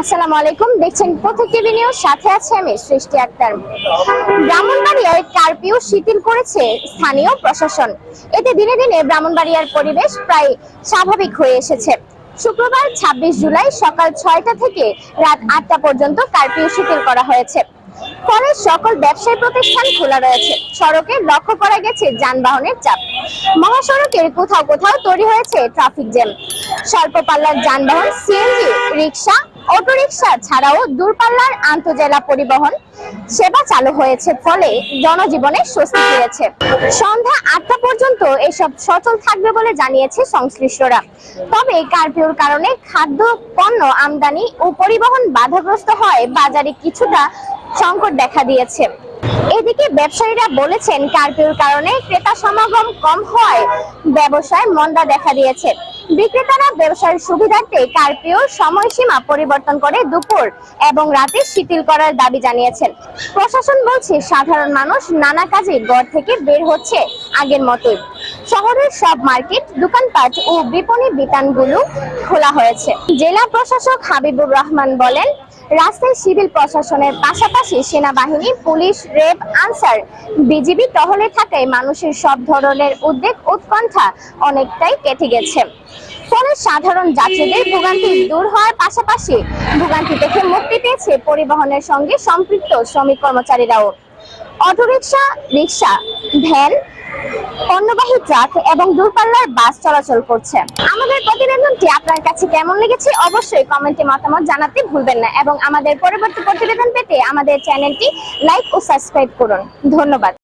আসসালামু আলাইকুম। দেখছেন প্রত্যেক টিভি নিউজ, সাথে আছে আমি সৃষ্টি আক্তার। ব্রাহ্মণবাড়িয়ায় কারপিউ শিথিল করেছে স্থানীয় প্রশাসন। এতে দিনে দিনে ব্রাহ্মণবাড়িয়ার পরিবেশ প্রায় স্বাভাবিক হয়ে এসেছে। শুক্রবার ২৬ জুলাই সকাল ছয়টা থেকে রাত আটটা পর্যন্ত কারপিউ শিথিল করা হয়েছে। ফলে সকল ব্যবসায়ী প্রতিষ্ঠান খোলা রয়েছে। সড়কে লক্ষ্য করা গেছে যানবাহনের চাপ। মহাসড়কের কোথাও কোথাও তৈরি হয়েছে ট্রাফিক জ্যাম। স্বল্প পাল্লার যানবাহন, সিএনজি রিক্সা অটোরিকশা ছাড়াও দূরপাল্লার আন্তজেলা পরিবহন সেবা চালু হয়েছে ফলে জনজীবনে স্বস্তি ফিরেছে। সন্ধ্যা আটটা পর্যন্ত এসব সচল থাকবে বলে জানিয়েছে সংশ্লিষ্টরা। তবে কারফিউর কারণে খাদ্য, পণ্য আমদানি ও পরিবহন বাধাগ্রস্ত হয় বাজারে কিছুটা সংকট দেখা দিয়েছে। এদিকে ব্যবসায়ীরা বলেছেন, কারফিউর কারণে ক্রেতা সমাগম কম হওয়ায় ব্যবসায় মন্দা দেখা দিয়েছে। বিক্রেতারা ব্যবসার সুবিধার্থে কার্পিওর সময়সীমা পরিবর্তন করে দুপুর এবং রাতে শিথিল করার দাবি জানিয়েছেন। প্রশাসন বলছে, সাধারণ মানুষ নানা কাজে গড় থেকে বের হচ্ছে আগের মতোই। শহরের সব মার্কেট, দোকানপাট ও বিপণী বিতানগুলো খোলা হয়েছে। জেলা প্রশাসক হাবিবুর রহমান বলেন রাস্তায় সিভিল প্রশাসনের পাশাপাশি সেনাবাহিনী, পুলিশ রেব আনসার, বিজিবি টহলে থাকায় মানুষের সব ধরনের উদ্বেগ, উৎকণ্ঠা অনেকটাই কেটে গেছে। ফলে সাধারণ যাত্রীদের ভোগান্তি দূর হওয়ার পাশাপাশি ভোগান্তি থেকে মুক্তি পেয়েছে পরিবহনের সঙ্গে সম্পৃক্ত শ্রমিক কর্মচারীরাও। অটোরিকশা রিক্সা ভ্যান পণ্যবাহী ট্রাক এবং দূরপাল্লার বাস চলাচল করছে। আমাদের প্রতিবেদনটি আপনার কাছে কেমন লেগেছে অবশ্যই কমেন্টে মতামত জানাতে ভুলবেন না এবং আমাদের পরবর্তী প্রতিবেদন পেতে আমাদের চ্যানেলটি লাইক ও সাবস্ক্রাইব করুন। ধন্যবাদ।